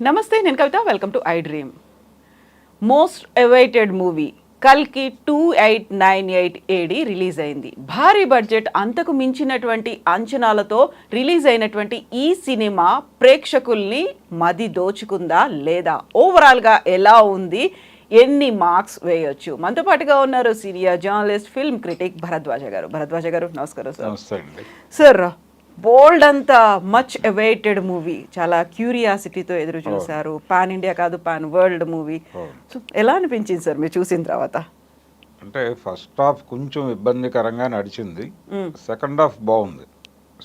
నమస్తే నేను Kavitha. Welcome to iDream most awaited movie కల్కి two eight nine eight AD release అయింది. భారీ బడ్జెట్ అంతకు మించినటువంటి అంచనాలతో రిలీజ్ అయినటువంటి ఈ సినిమా ప్రేక్షకుల్ని మది దోచుకుందా లేదా? ఓవరాల్గా ఎలా ఉంది? ఎన్ని మార్క్స్ వేయొచ్చు? మనతో పాటుగా ఉన్నారు senior journalist film critic Bharadwaja garu. Bharadwaja garu నమస్కారం సార్ సార్ బోల్డ్ అంతా మచ్ అవైటెడ్ మూవీ చాలా క్యూరియాసిటీతో ఎదురు చూశారు. పాన్ ఇండియా కాదు పాన్ వరల్డ్ మూవీ సో ఎలా అనిపించింది సార్ మీరు చూసిన తర్వాత? అంటే ఫస్ట్ హాఫ్ కొంచెం ఇబ్బందికరంగా నడిచింది. సెకండ్ హాఫ్ బాగుంది.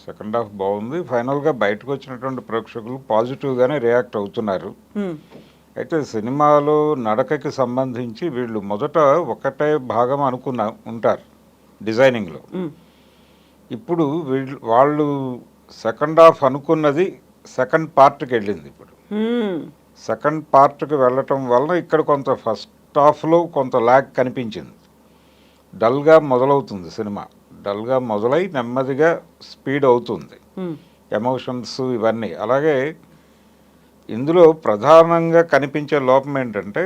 సెకండ్ హాఫ్ బాగుంది. ఫైనల్గా బయటకు వచ్చినటువంటి ప్రేక్షకులు పాజిటివ్గానే రియాక్ట్ అవుతున్నారు. Hmm. అయితే సినిమాలో నడకకి సంబంధించి వీళ్ళు మొదట ఒకటే భాగం అనుకున్న ఉంటారు. డిజైనింగ్లో Hmm. ఇప్పుడు వీళ్ళు వాళ్ళు సెకండ్ హాఫ్ అనుకున్నది సెకండ్ పార్ట్కి వెళ్ళింది ఇప్పుడు. సెకండ్ పార్ట్కి వెళ్ళటం వలన ఇక్కడ కొంత ఫస్ట్ హాఫ్లో కొంత ల్యాక్ కనిపించింది. డల్గా మొదలవుతుంది సినిమా. డల్గా మొదలై నెమ్మదిగా స్పీడ్ అవుతుంది. ఎమోషన్స్ ఇవన్నీ. అలాగే ఇందులో ప్రధానంగా కనిపించే లోపం ఏంటంటే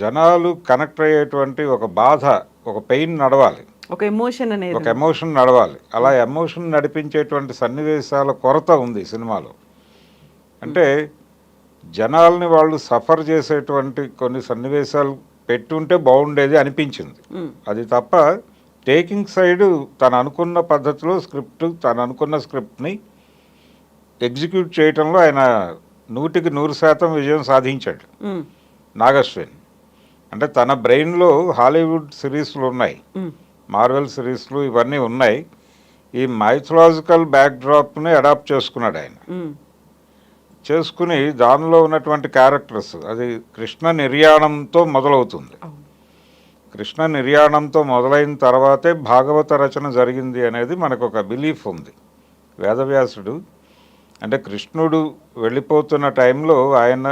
జనాలు కనెక్ట్ అయ్యేటువంటి ఒక బాధ ఒక పెయిన్ నడవాలి. ఒక ఎమోషన్ అనేది ఒక ఎమోషన్ నడవాలి. అలా ఎమోషన్ నడిపించేటువంటి సన్నివేశాల కొరత ఉంది సినిమాలో. అంటే జనాల్ని వాళ్ళు సఫర్ చేసేటువంటి కొన్ని సన్నివేశాలు పెట్టుంటే బాగుండేది అనిపించింది. అది తప్ప టేకింగ్ సైడ్ తను అనుకున్న పద్ధతిలో స్క్రిప్ట్ తను అనుకున్న స్క్రిప్ట్ని ఎగ్జిక్యూట్ చేయటంలో ఆయన నూటికి నూరు శాతం విజయం సాధించాడు. నాగశ్విన్. అంటే తన బ్రెయిన్లో హాలీవుడ్ సిరీస్లు ఉన్నాయి. మార్వెల్ సిరీస్లు ఇవన్నీ ఉన్నాయి ఈ మైథలాజికల్ బ్యాక్డ్రాప్ని అడాప్ట్ చేసుకున్నాడు ఆయన. చేసుకుని దానిలో ఉన్నటువంటి క్యారెక్టర్స్ అది కృష్ణ నిర్యాణంతో మొదలవుతుంది. కృష్ణ నిర్యాణంతో మొదలైన తర్వాతే భాగవత రచన జరిగింది అనేది మనకు ఒక బిలీఫ్ ఉంది వేదవ్యాసుడు అంటే కృష్ణుడు వెళ్ళిపోతున్న టైంలో ఆయన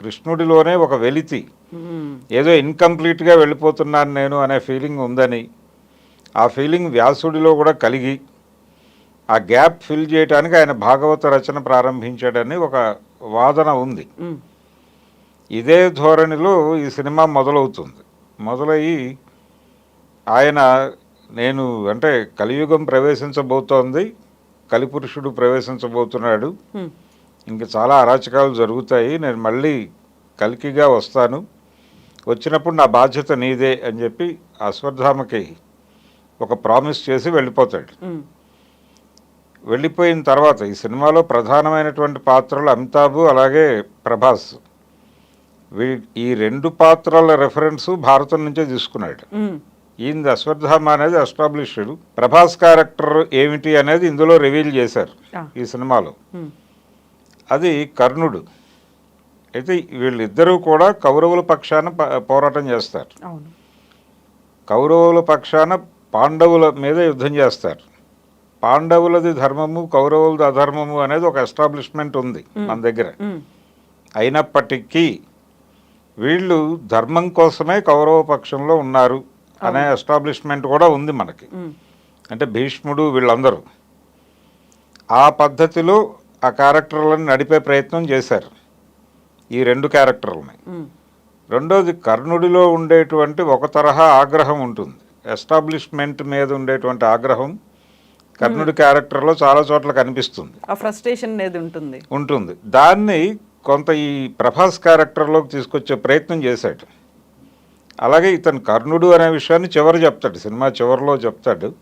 కృష్ణుడిలోనే ఒక వెలితి. ఏదో ఇన్కంప్లీట్గా వెళ్ళిపోతున్నాను నేను అనే ఫీలింగ్ ఉందని ఆ ఫీలింగ్ వ్యాసుడిలో కూడా కలిగి ఆ గ్యాప్ ఫిల్ చేయడానికి ఆయన భాగవత రచన ప్రారంభించాడని ఒక వాదన ఉంది. ఇదే ధోరణిలో ఈ సినిమా మొదలవుతుంది మొదలయ్యి ఆయన నేను అంటే కలియుగం ప్రవేశించబోతోంది కలిపురుషుడు ప్రవేశించబోతున్నాడు. ఇంకా చాలా అరాచకాలు జరుగుతాయి నేను మళ్ళీ కలికిగా వస్తాను వచ్చినప్పుడు నా బాధ్యత నీదే అని చెప్పి అశ్వత్థామకి ఒక ప్రామిస్ చేసి వెళ్ళిపోతాడు. వెళ్ళిపోయిన తర్వాత ఈ సినిమాలో ప్రధానమైనటువంటి పాత్రలు అమితాబ్ అలాగే ప్రభాస్ వీ ఈ రెండు పాత్రల రెఫరెన్స్ భారతం నుంచే తీసుకున్నాడు. ఈయనది అశ్వత్థామ అనేది ఎస్టాబ్లిష్డ్ ప్రభాస్ క్యారెక్టర్ ఏమిటి అనేది ఇందులో రివీల్ చేశారు. ఈ సినిమాలో. అది కర్ణుడు అయితే వీళ్ళిద్దరూ కూడా కౌరవుల పక్షాన పోరాటం చేస్తారు కౌరవుల పక్షాన పాండవుల మీద యుద్ధం చేస్తారు. పాండవులది ధర్మము కౌరవులది అధర్మము అనేది ఒక ఎస్టాబ్లిష్మెంట్ ఉంది మన దగ్గర. అయినప్పటికీ వీళ్ళు ధర్మం కోసమే కౌరవ పక్షంలో ఉన్నారు అనే ఎస్టాబ్లిష్మెంట్ కూడా ఉంది మనకి. అంటే భీష్ముడు వీళ్ళందరూ ఆ పద్ధతిలో ఆ క్యారెక్టర్లను నడిపే ప్రయత్నం చేశారు. ఈ రెండు క్యారెక్టర్లని. రెండోది కర్ణుడిలో ఉండేటువంటి ఒక తరహా ఆగ్రహం ఉంటుంది. ఎస్టాబ్లిష్మెంట్ మీద ఉండేటువంటి ఆగ్రహం కర్ణుడి క్యారెక్టర్లో చాలా చోట్ల కనిపిస్తుంది. ఆ ఫ్రస్ట్రేషన్ అనేది ఉంటుంది. ఉంటుంది. దాన్ని కొంత ఈ ప్రభాస్ క్యారెక్టర్లోకి తీసుకొచ్చే ప్రయత్నం చేశాడు. అలాగే ఇతను కర్ణుడు అనే విషయాన్ని చివరి చెప్తాడు సినిమా చివరిలో చెప్తాడు.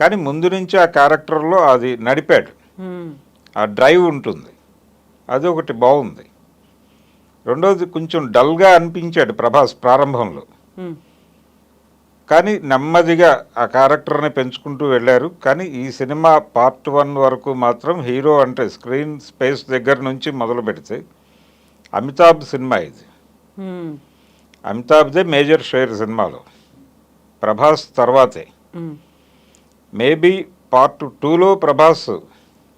కానీ ముందు నుంచి ఆ క్యారెక్టర్లో అది నడిపాడు. ఆ డ్రైవ్ ఉంటుంది. అది ఒకటి బాగుంది. రెండోది కొంచెం డల్గా అనిపించాడు ప్రభాస్ ప్రారంభంలో. కానీ నెమ్మదిగా ఆ క్యారెక్టర్ని పెంచుకుంటూ వెళ్ళారు. కానీ ఈ సినిమా పార్ట్ వన్ వరకు మాత్రం హీరో అంటే స్క్రీన్ స్పేస్ దగ్గర నుంచి మొదలు పెడితే అమితాబ్ సినిమా ఇది. అమితాబ్దే మేజర్ షేర్ సినిమాలో. ప్రభాస్ తర్వాతే. మేబీ పార్ట్ టూలో ప్రభాస్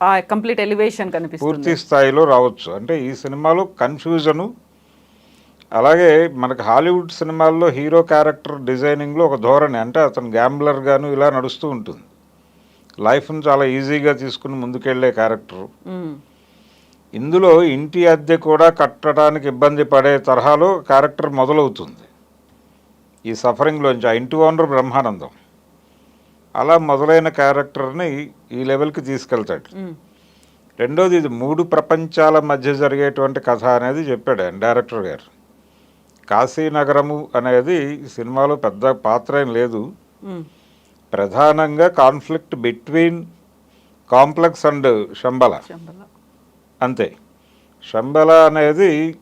ఆ కంప్లీట్ ఎలివేషన్ కనిపిస్తుంది. పూర్తి స్థాయిలో రావచ్చు. అంటే ఈ సినిమాలో కన్ఫ్యూజను అలాగే మనకు హాలీవుడ్ సినిమాల్లో హీరో క్యారెక్టర్ డిజైనింగ్లో ఒక ధోరణి అంటే అతను గ్యాంబ్లర్ గాను ఇలా నడుస్తూ ఉంటుంది. లైఫ్ను చాలా ఈజీగా తీసుకుని ముందుకెళ్ళే క్యారెక్టర్. ఇందులో ఇంటి అద్దె కూడా కట్టడానికి ఇబ్బంది పడే తరహాలో క్యారెక్టర్ మొదలవుతుంది. ఈ సఫరింగ్లోంచి ఆ ఇంటి ఓనర్ బ్రహ్మానందం. అలా మొదలైన క్యారెక్టర్ని ఈ లెవెల్కి తీసుకెళ్తాడు. రెండోది ఇది మూడు ప్రపంచాల మధ్య జరిగేటువంటి కథ అనేది చెప్పాడు ఆయన డైరెక్టర్ గారు. కాశీనగరము అనేది ఈ సినిమాలో పెద్ద పాత్ర ఏం లేదు. ప్రధానంగా conflict between complex and Shambhala. అంతే. శంబల అనేది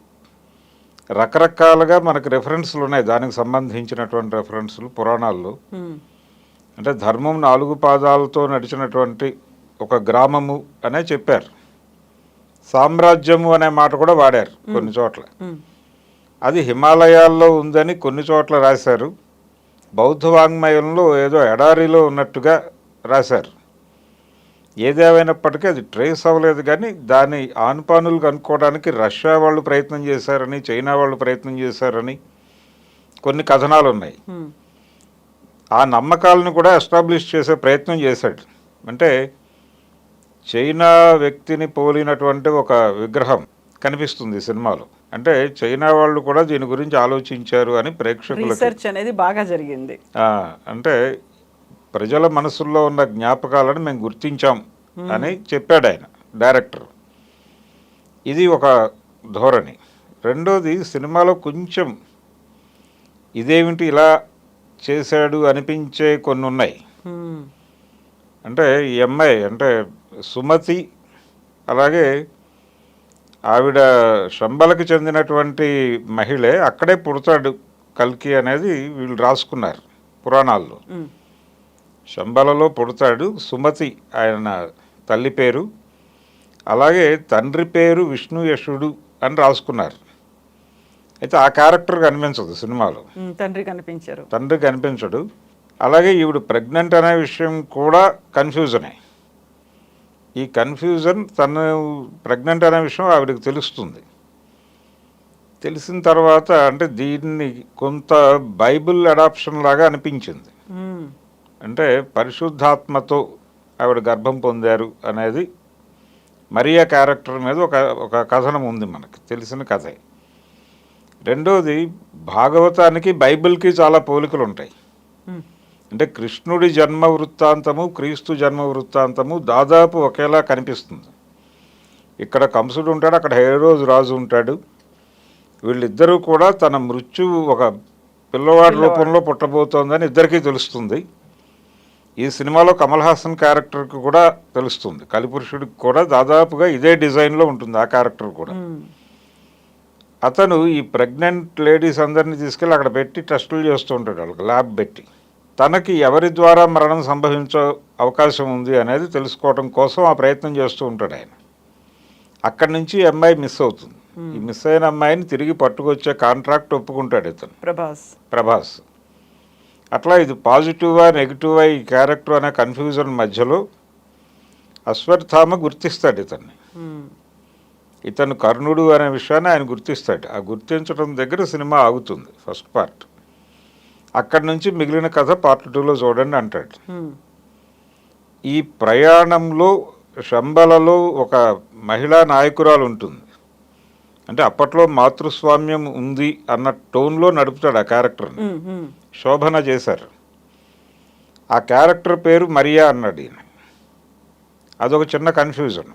రకరకాలుగా మనకు రెఫరెన్స్లు ఉన్నాయి. దానికి సంబంధించినటువంటి రెఫరెన్స్లు పురాణాల్లో. అంటే ధర్మం నాలుగు పాదాలతో నడిచినటువంటి ఒక గ్రామము అనే చెప్పారు. సామ్రాజ్యము అనే మాట కూడా వాడారు కొన్ని చోట్ల. అది హిమాలయాల్లో ఉందని కొన్ని చోట్ల రాశారు. బౌద్ధ వాంగ్మయంలో ఏదో ఎడారిలో ఉన్నట్టుగా రాశారు. ఏదేమైనప్పటికీ అది ట్రేస్ అవ్వలేదు కానీ దాని ఆనుపానులు కనుక్కోవడానికి రష్యా వాళ్ళు ప్రయత్నం చేశారని చైనా వాళ్ళు ప్రయత్నం చేశారని కొన్ని కథనాలు ఉన్నాయి. ఆ నమ్మకాలను కూడా ఎస్టాబ్లిష్ చేసే ప్రయత్నం చేశాడు. అంటే చైనా వ్యక్తిని పోలినటువంటి ఒక విగ్రహం కనిపిస్తుంది సినిమాలో. అంటే చైనా వాళ్ళు కూడా దీని గురించి ఆలోచించారు అని ప్రేక్షకులకు రీసెర్చ్ అనేది బాగా జరిగింది. అంటే ప్రజల మనసుల్లో ఉన్న జ్ఞాపకాలను మేము గుర్తించాం అని చెప్పాడు ఆయన డైరెక్టర్. ఇది ఒక ధోరణి. రెండోది సినిమాలో కొంచెం ఇదేమిటి ఇలా చేశాడు అనిపించే కొన్ని ఉన్నాయి అంటే ఈ అమ్మాయి అంటే సుమతి అలాగే ఆవిడ శంబలకి చెందినటువంటి మహిళే అక్కడే పుడతాడు కల్కి అనేది వీళ్ళు రాసుకున్నారు పురాణాల్లో. శంబలలో పుడతాడు సుమతి ఆయన తల్లి పేరు. అలాగే తండ్రి పేరు విష్ణు యశుడు అని రాసుకున్నారు. అయితే ఆ క్యారెక్టర్ కనిపించదు సినిమాలో. తండ్రి కనిపించారు. తండ్రి కనిపించడు. అలాగే ఈవిడ ప్రెగ్నెంట్ అనే విషయం కూడా కన్ఫ్యూజనే. ఈ కన్ఫ్యూజన్ తను ప్రెగ్నెంట్ అనే విషయం ఆవిడకి తెలుస్తుంది. తెలిసిన తర్వాత అంటే దీన్ని కొంత బైబిల్ అడాప్షన్ లాగా అనిపించింది. అంటే పరిశుద్ధాత్మతో ఆవిడ గర్భం పొందారు అనేది మరియా క్యారెక్టర్ మీద ఒక ఒక కథనం ఉంది మనకి తెలిసిన కథే. రెండోది భాగవతానికి బైబిల్కి చాలా పోలికలు ఉంటాయి అంటే కృష్ణుడి జన్మ వృత్తాంతము క్రీస్తు జన్మ వృత్తాంతము దాదాపు ఒకేలా కనిపిస్తుంది. ఇక్కడ కంసుడు ఉంటాడు అక్కడ హేరోజు రాజు ఉంటాడు. వీళ్ళిద్దరూ కూడా తన మృత్యువు ఒక పిల్లవాడి రూపంలో పుట్టబోతోందని ఇద్దరికీ తెలుస్తుంది. ఈ సినిమాలో కమల్ హాసన్ క్యారెక్టర్కి కూడా తెలుస్తుంది. కలిపురుషుడికి కూడా దాదాపుగా ఇదే డిజైన్లో ఉంటుంది ఆ క్యారెక్టర్ కూడా. అతను ఈ ప్రెగ్నెంట్ లేడీస్ అందరినీ తీసుకెళ్ళి అక్కడ పెట్టి టెస్టులు చేస్తూ ఉంటాడు వాళ్ళకి ల్యాబ్ పెట్టి. తనకి ఎవరి ద్వారా మరణం సంభవించే అవకాశం ఉంది అనేది తెలుసుకోవడం కోసం ఆ ప్రయత్నం చేస్తూ ఉంటాడు ఆయన. అక్కడి నుంచి అమ్మాయి మిస్ అవుతుంది. ఈ మిస్ అయిన అమ్మాయిని తిరిగి పట్టుకొచ్చే కాంట్రాక్ట్ ఒప్పుకుంటాడు ఇతను. ప్రభాస్. ప్రభాస్. అట్లా ఇది పాజిటివా నెగిటివా ఈ క్యారెక్టర్ అనే కన్ఫ్యూజన్ మధ్యలో అశ్వత్థామ గుర్తిస్తాడు ఇతన్ని. ఉమ్, ఇతను కర్ణుడు అనే విషయాన్ని ఆయన గుర్తిస్తాడు. ఆ గుర్తించడం దగ్గర సినిమా ఆగుతుంది ఫస్ట్ పార్ట్ అక్కడి నుంచి మిగిలిన కథ పార్ట్ టూలో చూడండి అంటాడు. ఈ ప్రయాణంలో శంబలలో ఒక మహిళా నాయకురాలు ఉంటుంది. అంటే అప్పట్లో మాతృస్వామ్యం ఉంది అన్న టోన్లో నడుపుతాడు ఆ క్యారెక్టర్ని శోభన చేశారు. ఆ క్యారెక్టర్ పేరు మరియా అన్నాడు ఈయన. అదొక చిన్న కన్ఫ్యూజన్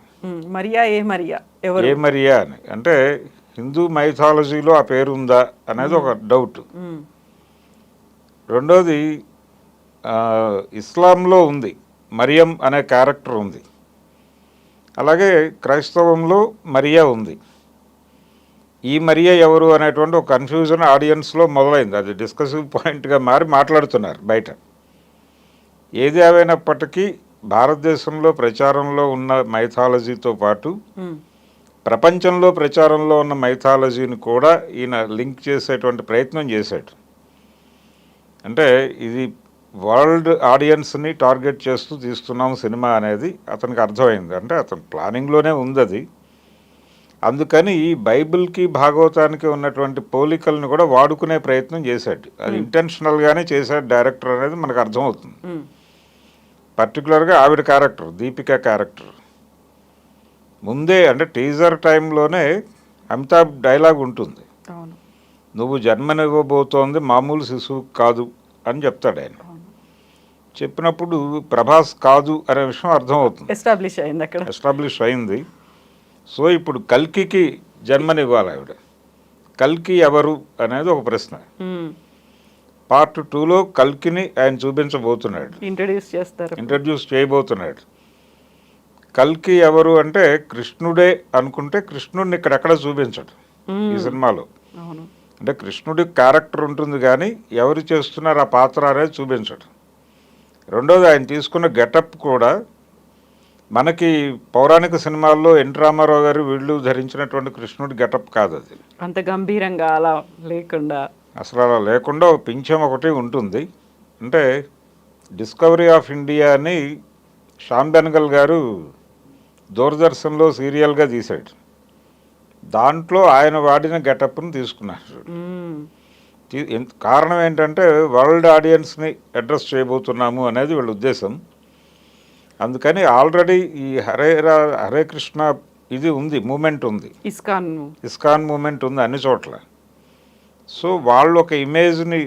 మరియా ఏ మరియా? ఎవరు? ఏ మరియా అని. అంటే హిందూ మైథాలజీలో ఆ పేరు ఉందా అనేది ఒక డౌట్ రెండోది ఇస్లాంలో ఉంది. మరియం అనే క్యారెక్టర్ ఉంది. అలాగే క్రైస్తవంలో మరియా ఉంది. ఈ మరియా ఎవరు అనేటువంటి ఒక కన్ఫ్యూజన్ ఆడియన్స్లో మొదలైంది. అది డిస్కసివ్ పాయింట్గా మారి మాట్లాడుతున్నారు బయట. ఏది ఏమైనప్పటికీ భారతదేశంలో ప్రచారంలో ఉన్న మైథాలజీతో పాటు ప్రపంచంలో ప్రచారంలో ఉన్న మైథాలజీని కూడా ఈయన లింక్ చేసేటువంటి ప్రయత్నం చేశాడు. అంటే ఇది వరల్డ్ ఆడియన్స్ని టార్గెట్ చేస్తూ తీస్తున్నాం సినిమా అనేది అతనికి అర్థమైంది. అంటే అతని ప్లానింగ్లోనే ఉంది అది అందుకని ఈ బైబిల్కి భాగవతానికి ఉన్నటువంటి పోలికలను కూడా వాడుకునే ప్రయత్నం చేశాడు. అది ఇంటెన్షనల్గానే చేశాడు డైరెక్టర్ అనేది మనకు అర్థమవుతుంది. పర్టికులర్గా ఆవిడ క్యారెక్టర్ దీపిక క్యారెక్టర్. ముందే అంటే టీజర్ టైంలోనే అమితాబ్ డైలాగ్ ఉంటుంది. నువ్వు జన్మనివ్వబోతోంది మామూలు శిశువు కాదు అని చెప్తాడు ఆయన. చెప్పినప్పుడు ప్రభాస్ కాదు అనే విషయం అర్థమవుతుంది. ఎస్టాబ్లిష్ అయింది అక్కడ. ఎస్టాబ్లిష్ అయింది. సో ఇప్పుడు కల్కికి జన్మనివ్వాలి ఆవిడ. కల్కి ఎవరు అనేది ఒక ప్రశ్న. పార్ట్ టూలో కల్కిని ఆయన చూపించబోతున్నాడు. ఇంట్రడ్యూస్ చేస్తారు. ఇంట్రడ్యూస్ చేయబోతున్నాడు. కల్కి ఎవరు అంటే కృష్ణుడే అనుకుంటే కృష్ణుడిని ఇక్కడెక్కడ చూపించడు ఈ సినిమాలో. అవును. అంటే కృష్ణుడి క్యారెక్టర్ ఉంటుంది కానీ ఎవరు చేస్తున్నారు ఆ పాత్ర అనేది చూపించడు. రెండోది ఆయన తీసుకున్న గెటప్ కూడా మనకి పౌరాణిక సినిమాల్లో ఎన్. రామారావు గారు వీళ్ళు ధరించినటువంటి కృష్ణుడి గెటప్ కాదు అది. అంత గంభీరంగా అలా లేకుండా. అసలు అలా లేకుండా ఒక పింఛం ఒకటి ఉంటుంది. అంటే డిస్కవరీ ఆఫ్ ఇండియా అని శ్యామ్ బెనగల్ గారు దూరదర్శన్లో సీరియల్గా తీశాడు. దాంట్లో ఆయన వాడిన గెటప్ను తీసుకున్నారు కారణం ఏంటంటే వరల్డ్ ఆడియన్స్ని అడ్రస్ చేయబోతున్నాము అనేది వీళ్ళ ఉద్దేశం. అందుకని ఆల్రెడీ ఈ హరే హరే కృష్ణ ఇది ఉంది మూమెంట్ ఉంది. ఇస్కాన్ ఇస్కాన్ మూమెంట్ ఉంది అన్ని చోట్ల. సో వాళ్ళు ఒక ఇమేజ్ని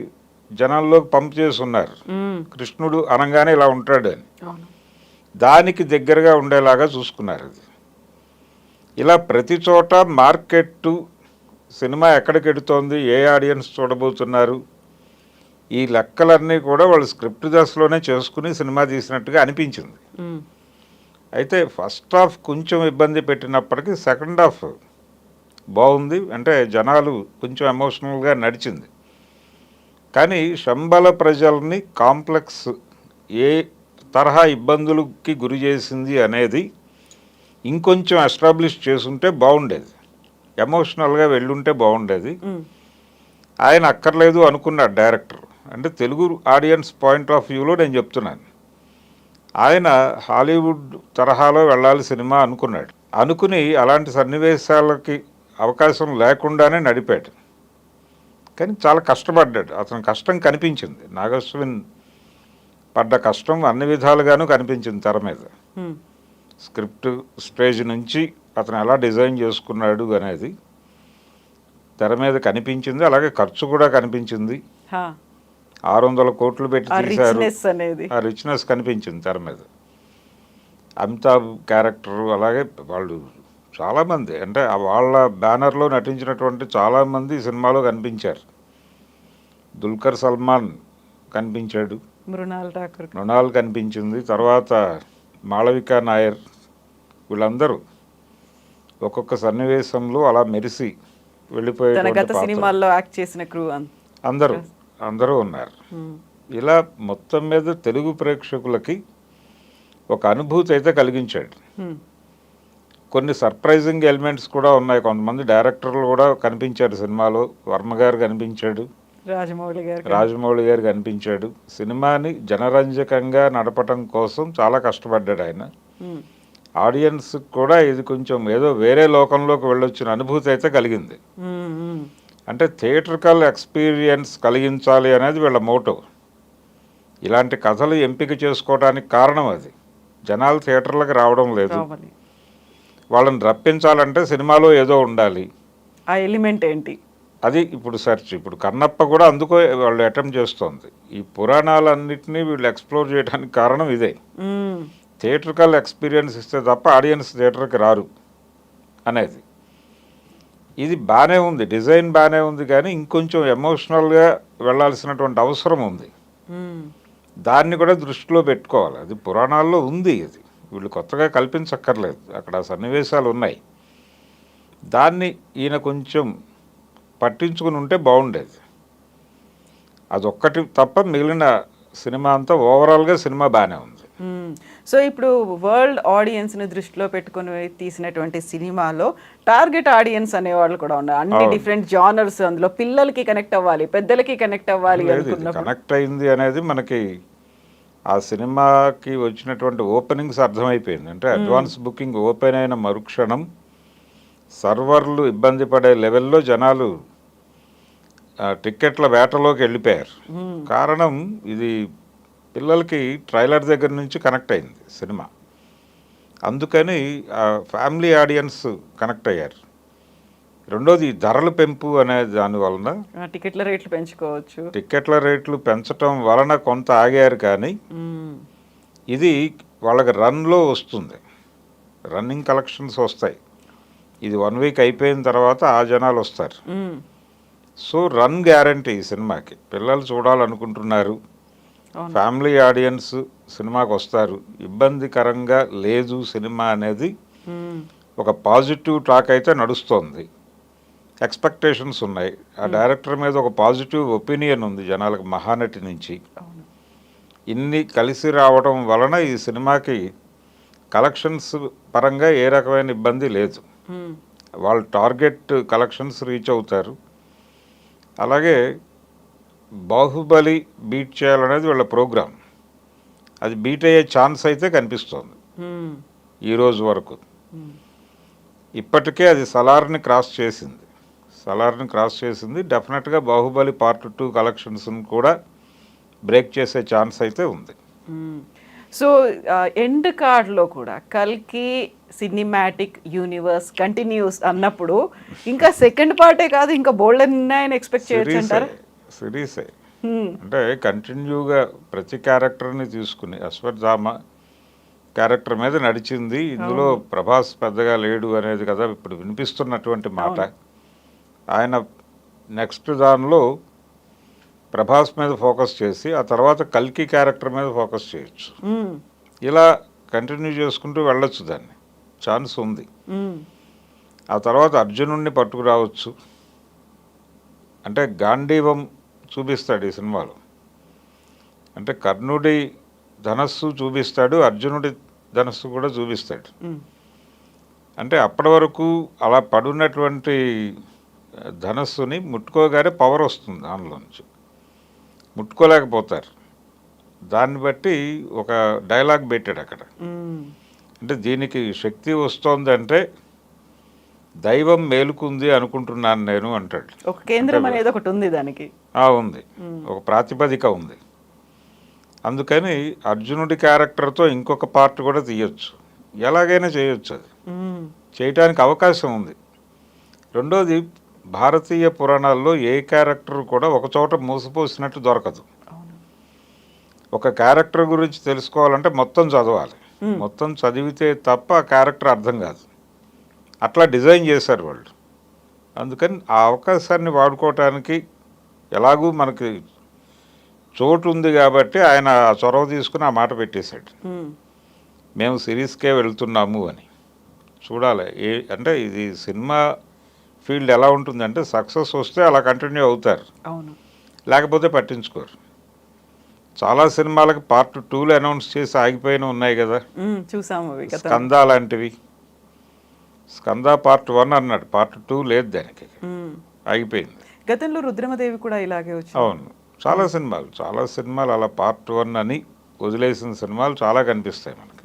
జనాల్లోకి పంప్ చేసి ఉన్నారు మ్మ్. కృష్ణుడు అనగానే ఇలా ఉంటాడు అని. దానికి దగ్గరగా ఉండేలాగా చూసుకున్నారు అది ఇలా ప్రతి చోట మార్కెట్ సినిమా ఎక్కడికి ఎడుతోంది ఏ ఆడియన్స్ చూడబోతున్నారు ఈ లెక్కలన్నీ కూడా వాళ్ళు స్క్రిప్ట్ దశలోనే చేసుకుని సినిమా తీసినట్టుగా అనిపించింది. అయితే ఫస్ట్ హాఫ్ కొంచెం ఇబ్బంది పెట్టినప్పటికీ సెకండ్ హాఫ్ బాగుంది అంటే జనాలు కొంచెం ఎమోషనల్గా నడిచింది కానీ శంబల ప్రజల్ని కాంప్లెక్స్ ఏ తరహా ఇబ్బందులకి గురి చేసింది అనేది ఇంకొంచెం ఎస్టాబ్లిష్ చేసుంటే బాగుండేది. ఎమోషనల్గా వెళ్ళుంటే బాగుండేది. ఆయన అక్కర్లేదు అనుకున్నాడు డైరెక్టర్. అంటే తెలుగు ఆడియన్స్ పాయింట్ ఆఫ్ వ్యూలో నేను చెప్తున్నాను. ఆయన హాలీవుడ్ తరహాలో వెళ్ళాలి సినిమా అనుకున్నాడు. అనుకుని అలాంటి సన్నివేశాలకి అవకాశం లేకుండానే నడిపాడు. కానీ చాలా కష్టపడ్డాడు. అతని కష్టం కనిపించింది. నాగస్విన్ పడ్డ కష్టం అన్ని విధాలుగాను కనిపించింది తెర మీద. స్క్రిప్ట్ స్టేజ్ నుంచి అతను ఎలా డిజైన్ చేసుకున్నాడు అనేది తెర మీద కనిపించింది అలాగే ఖర్చు కూడా కనిపించింది. ఆరు వందల కోట్లు పెట్టి తీశారు. ఆ రిచ్నెస్ కనిపించింది తెర మీద. అమితాబ్ క్యారెక్టర్ అలాగే వాళ్ళు చాలామంది అంటే వాళ్ళ బ్యానర్లో నటించినటువంటి చాలామంది ఈ సినిమాలో కనిపించారు. దుల్కర్ సల్మాన్ కనిపించాడు. మృణాల్ ఠాకూర్. మృణాల్ కనిపించింది. తర్వాత మాళవిక నాయర్ వీళ్ళందరూ ఒక్కొక్క సన్నివేశంలో అలా మెరిసి. సినిమాల్లో యాక్ట్ చేసిన క్రూ అందరూ అందరూ ఉన్నారు. ఇలా మొత్తం మీద తెలుగు ప్రేక్షకులకి ఒక అనుభూతి అయితే కలిగించాడు. కొన్ని సర్ప్రైజింగ్ ఎలిమెంట్స్ కూడా ఉన్నాయి. కొంతమంది డైరెక్టర్లు కూడా కనిపించారు సినిమాలో. వర్మ గారు కనిపించాడు. రాజమౌళి గారు రాజమౌళి గారు కనిపించాడు. సినిమాని జనరంజకంగా నడపటం కోసం చాలా కష్టపడ్డాడు ఆయన. ఆడియన్స్ కూడా ఇది కొంచెం ఏదో వేరే లోకంలోకి వెళ్ళొచ్చిన అనుభూతి అయితే కలిగింది. అంటే థియేట్రికల్ ఎక్స్పీరియన్స్ కలిగించాలి అనేది వీళ్ళ మోటో. ఇలాంటి కథలు ఎంపిక చేసుకోవడానికి కారణం అది. జనాలు థియేటర్లకు రావడం లేదు. వాళ్ళని రప్పించాలంటే సినిమాలో ఏదో ఉండాలి. ఆ ఎలిమెంట్ ఏంటి? అది ఇప్పుడు సెర్చ్ ఇప్పుడు కన్నప్ప కూడా అందుకో వాళ్ళు అటెంప్ట్ చేస్తోంది. ఈ పురాణాలన్నింటినీ వీళ్ళు ఎక్స్ప్లోర్ చేయడానికి కారణం ఇదే. థియేట్రికల్ ఎక్స్పీరియన్స్ ఇస్తే తప్ప ఆడియన్స్ థియేటర్కి రారు అనేది. ఇది బాగానే ఉంది డిజైన్ బాగానే ఉంది కానీ ఇంకొంచెం ఎమోషనల్గా వెళ్ళాల్సినటువంటి అవసరం ఉంది. దాన్ని కూడా దృష్టిలో పెట్టుకోవాలి. అది పురాణాల్లో ఉంది ఇది. వీళ్ళు కొత్తగా కల్పించక్కర్లేదు. అక్కడ సన్నివేశాలు ఉన్నాయి. దాన్ని ఈయన కొంచెం పట్టించుకుని ఉంటే బాగుండేది. అదొక్కటి తప్ప మిగిలిన సినిమా అంతా ఓవరాల్గా సినిమా బాగానే ఉంది. సో ఇప్పుడు వరల్డ్ ఆడియన్స్ని దృష్టిలో పెట్టుకుని తీసినటువంటి సినిమాలో టార్గెట్ ఆడియన్స్ అనేవాళ్ళు కూడా ఉన్నారు. అన్ని. డిఫరెంట్ జానర్స్ అందులో పిల్లలకి కనెక్ట్ అవ్వాలి పెద్దలకి కనెక్ట్ అవ్వాలి కనెక్ట్ అయింది అనేది మనకి ఆ సినిమాకి వచ్చినటువంటి ఓపెనింగ్స్ అర్థమైపోయింది. అంటే అడ్వాన్స్ బుకింగ్ ఓపెన్ అయిన మరుక్షణం సర్వర్లు ఇబ్బంది పడే లెవెల్లో జనాలు ఆ, టిక్కెట్ల వేటలోకి వెళ్ళిపోయారు. కారణం ఇది పిల్లలకి ట్రైలర్ దగ్గర నుంచి కనెక్ట్ అయింది సినిమా. అందుకని ఫ్యామిలీ ఆడియన్స్ కనెక్ట్ అయ్యారు. రెండోది ధరల పెంపు అనే దాని వలన టికెట్ల రేట్లు పెంచుకోవచ్చు. టిక్కెట్ల రేట్లు పెంచటం వలన కొంత ఆగారు కానీ. ఇది వాళ్ళకి రన్లో వస్తుంది. రన్నింగ్ కలెక్షన్స్ వస్తాయి. ఇది వన్ వీక్ అయిపోయిన తర్వాత ఆ జనాలు వస్తారు. సో రన్ గ్యారంటీ ఈ సినిమాకి. పిల్లలు చూడాలనుకుంటున్నారు. ఫ్యామిలీ ఆడియన్స్ సినిమాకి వస్తారు. ఇబ్బందికరంగా లేదు సినిమా అనేది. ఒక పాజిటివ్ టాక్ అయితే నడుస్తోంది. ఎక్స్పెక్టేషన్స్ ఉన్నాయి. ఆ డైరెక్టర్ మీద ఒక పాజిటివ్ ఒపీనియన్ ఉంది జనాలకు మహానటి నుంచి. ఇన్ని కలిసి రావడం వలన ఈ సినిమాకి కలెక్షన్స్ పరంగా ఏ రకమైన ఇబ్బంది లేదు. వాళ్ళు టార్గెట్ కలెక్షన్స్ రీచ్ అవుతారు. అలాగే బాహుబలి బీట్ చేయాలనేది వీళ్ళ ప్రోగ్రామ్. అది బీట్ అయ్యే ఛాన్స్ అయితే కనిపిస్తోంది. మ్మ్. ఈ రోజు వరకు. మ్మ్. ఇప్పటికే అది సలార్ని క్రాస్ చేసింది. సలార్ని క్రాస్ చేసింది. డెఫినెట్గా బాహుబలి పార్ట్ టూ కలెక్షన్స్ని కూడా బ్రేక్ చేసే ఛాన్స్ అయితే ఉంది. సో ఎండ్ కార్డ్లో కూడా కల్కి సినిమాటిక్ యూనివర్స్ కంటిన్యూస్ అన్నప్పుడు ఇంకా సెకండ్ పార్టే కాదు ఇంకా బోల్డ్ ఉన్నాయని ఎక్స్పెక్ట్ చేయొచ్చు అంటారా? సిరీసే. అంటే కంటిన్యూగా ప్రతి క్యారెక్టర్ని తీసుకుని అశ్వత్థామ క్యారెక్టర్ మీద నడిచింది. ఇందులో ప్రభాస్ పెద్దగా లేడు అనేది కదా ఇప్పుడు వినిపిస్తున్నటువంటి మాట. ఆయన నెక్స్ట్ దానిలో ప్రభాస్ మీద ఫోకస్ చేసి ఆ తర్వాత కల్కి క్యారెక్టర్ మీద ఫోకస్ చేయొచ్చు. ఇలా కంటిన్యూ చేసుకుంటూ వెళ్ళొచ్చు దాన్ని. ఛాన్స్ ఉంది. ఆ తర్వాత అర్జునుడిని పట్టుకురావచ్చు. అంటే గాంధీవం చూపిస్తాడు ఈ సినిమాలో. అంటే కర్ణుడి ధనస్సు చూపిస్తాడు అర్జునుడి ధనస్సు కూడా చూపిస్తాడు. అంటే అప్పటి వరకు అలా పడున్నటువంటి ధనస్సుని ముట్టుకోగానే పవర్ వస్తుంది దానిలో నుంచి. ముట్టుకోలేకపోతారు. దాన్ని బట్టి ఒక డైలాగ్ పెట్టాడు అక్కడ. అంటే దీనికి శక్తి వస్తోందంటే దైవం మేలుకుంది అనుకుంటున్నాను నేను అంటాడు. ఒక కేంద్రం అనేది ఒకటి ఉంది దానికి. ఆ ఉంది. ఒక ప్రాతిపదిక ఉంది. అందుకని అర్జునుడి క్యారెక్టర్తో ఇంకొక పార్ట్ కూడా తీయొచ్చు. ఎలాగైనా చేయొచ్చు అది. చేయటానికి అవకాశం ఉంది. రెండోది భారతీయ పురాణాల్లో ఏ క్యారెక్టర్ కూడా ఒక చోట మూసిపోసినట్టు దొరకదు. ఒక క్యారెక్టర్ గురించి తెలుసుకోవాలంటే మొత్తం చదవాలి. మొత్తం చదివితే తప్ప ఆ క్యారెక్టర్ అర్థం కాదు. అట్లా డిజైన్ చేశారు వాళ్ళు. అందుకని ఆ అవకాశాన్ని వాడుకోవటానికి ఎలాగూ మనకి చోటు ఉంది కాబట్టి ఆయన ఆ చొరవ తీసుకుని ఆ మాట పెట్టేశాడు. మ్మ్. సిరీస్కే వెళ్తున్నాము అని. చూడాలి. ఏ అంటే ఇది సినిమా ఫీల్డ్ ఎలా ఉంటుందంటే సక్సెస్ వస్తే అలా కంటిన్యూ అవుతారు. అవును. లేకపోతే పట్టించుకోరు. చాలా సినిమాలకు పార్ట్ టూలు అనౌన్స్ చేసి ఆగిపోయిన ఉన్నాయి కదా. చూసాము. స్కంద లాంటివి స్కంద పార్ట్ వన్ అన్నాడు. పార్ట్ టూ లేదు దానికి. ఆగిపోయింది. గతంలో రుద్రమదేవి కూడా ఇలాగే వచ్చింది. అవును. చాలా సినిమాలు చాలా సినిమాలు అలా పార్ట్ వన్ అని వదిలేసిన సినిమాలు చాలా కనిపిస్తాయి మనకి.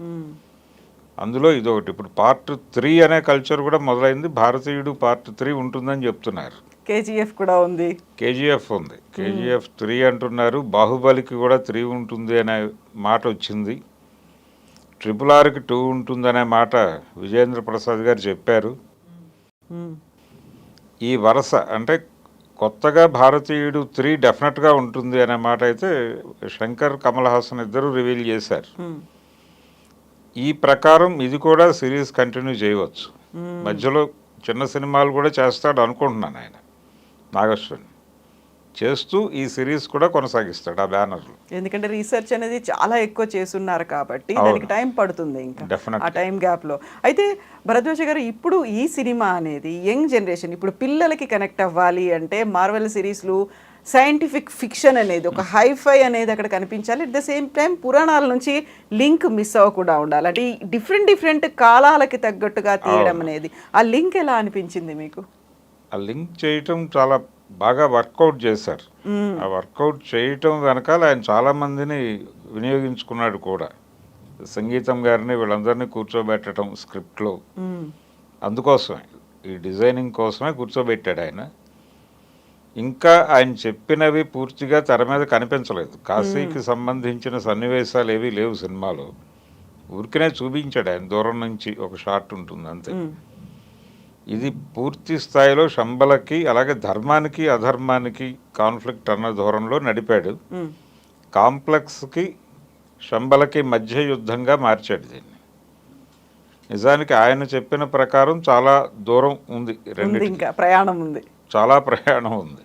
అందులో ఇది ఒకటి ఇప్పుడు పార్ట్ త్రీ అనే కల్చర్ కూడా మొదలైంది. భారతీయుడు పార్ట్ త్రీ ఉంటుందని చెప్తున్నారు. కేజీఎఫ్ కూడా ఉంది. కేజీఎఫ్ ఉంది. కేజీఎఫ్ త్రీ అంటున్నారు. బాహుబలికి కూడా త్రీ ఉంటుంది అనే మాట వచ్చింది. ట్రిపుల్ ఆర్కి టూ ఉంటుందనే మాట విజేంద్ర ప్రసాద్ గారు చెప్పారు. ఈ వరుస అంటే కొత్తగా భారతీయుడు త్రీ డెఫినెట్గా ఉంటుంది అనే మాట అయితే శంకర్ కమల్ హాసన్ ఇద్దరు రివీల్ చేశారు. ఈ ప్రకారం ఇది కూడా సిరీస్ కంటిన్యూ చేయవచ్చు. మధ్యలో చిన్న సినిమాలు కూడా చేస్తాడు అనుకుంటున్నాను ఆయన నాగశ్వన్ చేస్తూ ఈ సిరీస్ కూడా కొనసాగిస్తాడు ఆ బ్యానర్లో. ఎందుకంటే రీసెర్చ్ అనేది చాలా ఎక్కువ చేస్తున్నారు కాబట్టి. దానికి టైం పడుతుంది ఇంకా. ఆ టైం గ్యాప్లో అయితే భరద్వాజ గారు ఇప్పుడు ఈ సినిమా అనేది యంగ్ జనరేషన్ ఇప్పుడు పిల్లలకి కనెక్ట్ అవ్వాలి అంటే మార్వెల్ సిరీస్లు సైంటిఫిక్ ఫిక్షన్ అనేది ఒక హైఫై అనేది అక్కడ కనిపించాలి. అట్ ద సేమ్ టైం పురాణాల నుంచి లింక్ మిస్ అవ్వకుండా ఉండాలి. అంటే డిఫరెంట్ డిఫరెంట్ కాలాలకి తగ్గట్టుగా తీయడం అనేది. ఆ లింక్ ఎలా అనిపించింది మీకు? ఆ లింక్ చేయటం చాలా బాగా వర్కౌట్ చేశారు. ఆ వర్కౌట్ చేయటం వెనకాల ఆయన చాలా మందిని వినియోగించుకున్నాడు కూడా. సంగీతం గారిని వీళ్ళందరినీ కూర్చోబెట్టడం స్క్రిప్ట్లో. అందుకోసమే ఈ డిజైనింగ్ కోసమే కూర్చోబెట్టాడు ఆయన. ఇంకా ఆయన చెప్పినవి పూర్తిగా తెర మీద కనిపించలేదు. కాశీకి సంబంధించిన సన్నివేశాలు ఏవి లేవు సినిమాలో. ఊరికనే చూపించాడు ఆయన. దూరం నుంచి ఒక షాట్ ఉంటుంది అంతే. ఇది పూర్తి స్థాయిలో శంబలకి అలాగే ధర్మానికి అధర్మానికి కాన్ఫ్లిక్ట్ అన్న ధోరణిలో నడిపాడు. కాంప్లెక్స్కి శంబలకి మధ్య యుద్ధంగా మార్చాడు దీన్ని. నిజానికి ఆయన చెప్పిన ప్రకారం చాలా దూరం ఉంది రెండు ఇంకా ప్రయాణం ఉంది. చాలా ప్రయాణం ఉంది.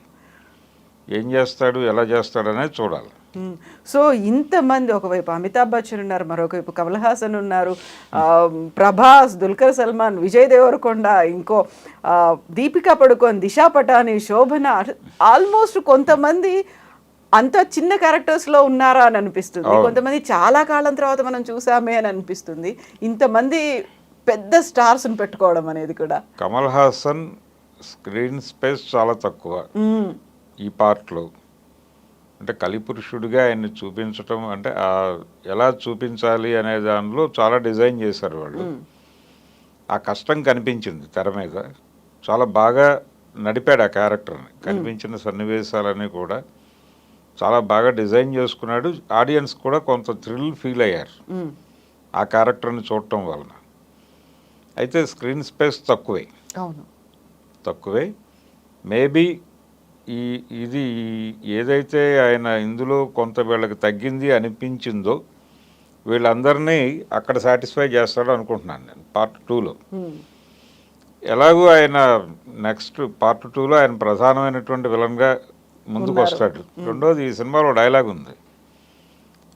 ఏం చేస్తాడు ఎలా చేస్తాడు అనేది చూడాలి. సో ఇంతమంది ఒకవైపు అమితాబ్ బచ్చన్ ఉన్నారు మరొకవైపు కమల్ హాసన్ ఉన్నారు ప్రభాస్ దుల్కర్ సల్మాన్ విజయ్ దేవరకొండ ఇంకో దీపికా పడుకోన్ దిశా పటాని శోభన ఆల్మోస్ట్ కొంతమంది అంత చిన్న క్యారెక్టర్స్లో ఉన్నారా అని అనిపిస్తుంది. కొంతమంది చాలా కాలం తర్వాత మనం చూసామే అని అనిపిస్తుంది ఇంతమంది పెద్ద స్టార్స్ పెట్టుకోవడం అనేది కూడా కమల్ హాసన్ స్క్రీన్ స్పేస్ చాలా తక్కువ. ఈ పార్ట్లో అంటే కలిపురుషుడిగా ఆయన్ని చూపించటం అంటే ఆ ఎలా చూపించాలి అనే దానిలో చాలా డిజైన్ చేశారు వాళ్ళు. ఆ కష్టం కనిపించింది తెర మీద. చాలా బాగా నడిపాడు ఆ క్యారెక్టర్ని. కనిపించిన సన్నివేశాలన్నీ కూడా చాలా బాగా డిజైన్ చేసుకున్నాడు. ఆడియన్స్ కూడా కొంత థ్రిల్ ఫీల్ అయ్యారు. ఆ క్యారెక్టర్ని చూడటం వలన. అయితే స్క్రీన్ స్పేస్ తక్కువే. అవును. తక్కువే. మేబీ ఈ ఇది ఏదైతే ఆయన ఇందులో కొంత వీళ్ళకి తగ్గింది అనిపించిందో వీళ్ళందరినీ అక్కడ సాటిస్ఫై చేస్తాడు అనుకుంటున్నాను నేను పార్ట్ టూలో. ఎలాగూ ఆయన నెక్స్ట్ పార్ట్ టూలో ఆయన ప్రధానమైనటువంటి విలన్గా ముందుకు. వస్తాడు రెండోది ఈ సినిమాలో డైలాగ్ ఉంది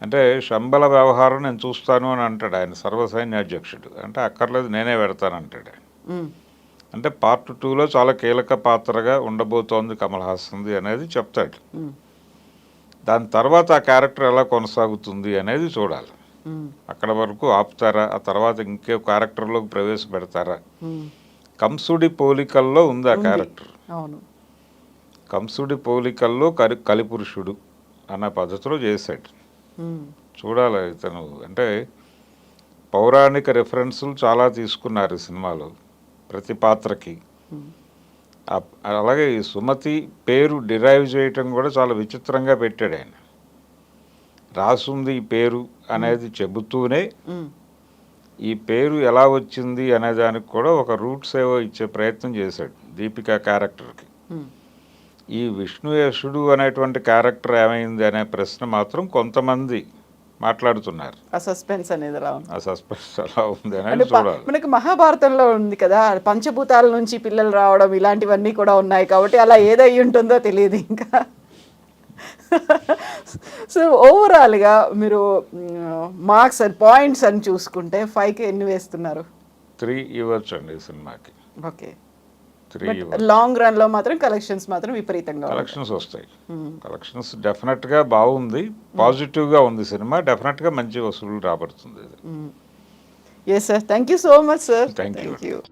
అంటే శంబల వ్యవహారం నేను చూస్తాను అని అంటాడు ఆయన సర్వసైన్యాధ్యక్షుడు అంటే అక్కర్లేదు నేనే పెడతాను అంటాడు ఆయన. అంటే పార్ట్ టూలో చాలా కీలక పాత్రగా ఉండబోతోంది కమల్ హాసన్ది అనేది చెప్తాడు. దాని తర్వాత ఆ క్యారెక్టర్ ఎలా కొనసాగుతుంది అనేది చూడాలి. అక్కడ వరకు ఆపుతారా ఆ తర్వాత ఇంకే క్యారెక్టర్లోకి ప్రవేశపెడతారా. కంసుడి పోలికల్లో ఉంది ఆ. క్యారెక్టర్ అవును కంసుడి పోలికల్లో కలి కలిపురుషుడు అన్న పద్ధతిలో చేశాడు. చూడాలి ఇతను అంటే పౌరాణిక రెఫరెన్సులు చాలా తీసుకున్నారు ఈ సినిమాలో ప్రతి పాత్రకి. అలాగే ఈ సుమతి పేరు డిరైవ్ చేయటం కూడా చాలా విచిత్రంగా పెట్టాడు ఆయన. రాసుంది ఈ పేరు అనేది చెబుతూనే ఈ పేరు ఎలా వచ్చింది అనే దానికి కూడా ఒక రూట్ సేవ ఇచ్చే ప్రయత్నం చేశాడు దీపిక క్యారెక్టర్కి. ఈ విష్ణుయేషుడు అనేటువంటి క్యారెక్టర్ ఏమైంది అనే ప్రశ్న మాత్రం కొంతమంది మాట్లాడుతున్నారు. ఆ సస్పెన్స్ అనేది ఉంది. ఆ సస్పెన్స్ ఎలా ఉంది అనేది చూడాలి. మనకి మహాభారతంలో ఉంది కదా పంచభూతాల నుంచి పిల్లలు రావడం ఇలాంటివన్నీ కూడా ఉన్నాయి కాబట్టి అలా ఏదై ఉంటుందో తెలియదు ఇంకా. సో ఓవరాల్గా మీరు మార్క్స్ అండ్ పాయింట్స్ అని చూసుకుంటే ఫైవ్కి ఎన్ని వేస్తున్నారు? త్రీ ఇవ్వచ్చు అండి సినిమాకి. ఓకే. లాంగ్ రన్లో మాత్రం కలెక్షన్స్ మాత్రం విపరీతంగా. కలెక్షన్స్ వస్తాయి. కలెక్షన్స్ డెఫినెట్గా బాగుంది. పాజిటివ్గా ఉంది సినిమా. డెఫినెట్గా మంచి వసూలు రాబడుతుంది. Yes sir thank you so much sir. Thank you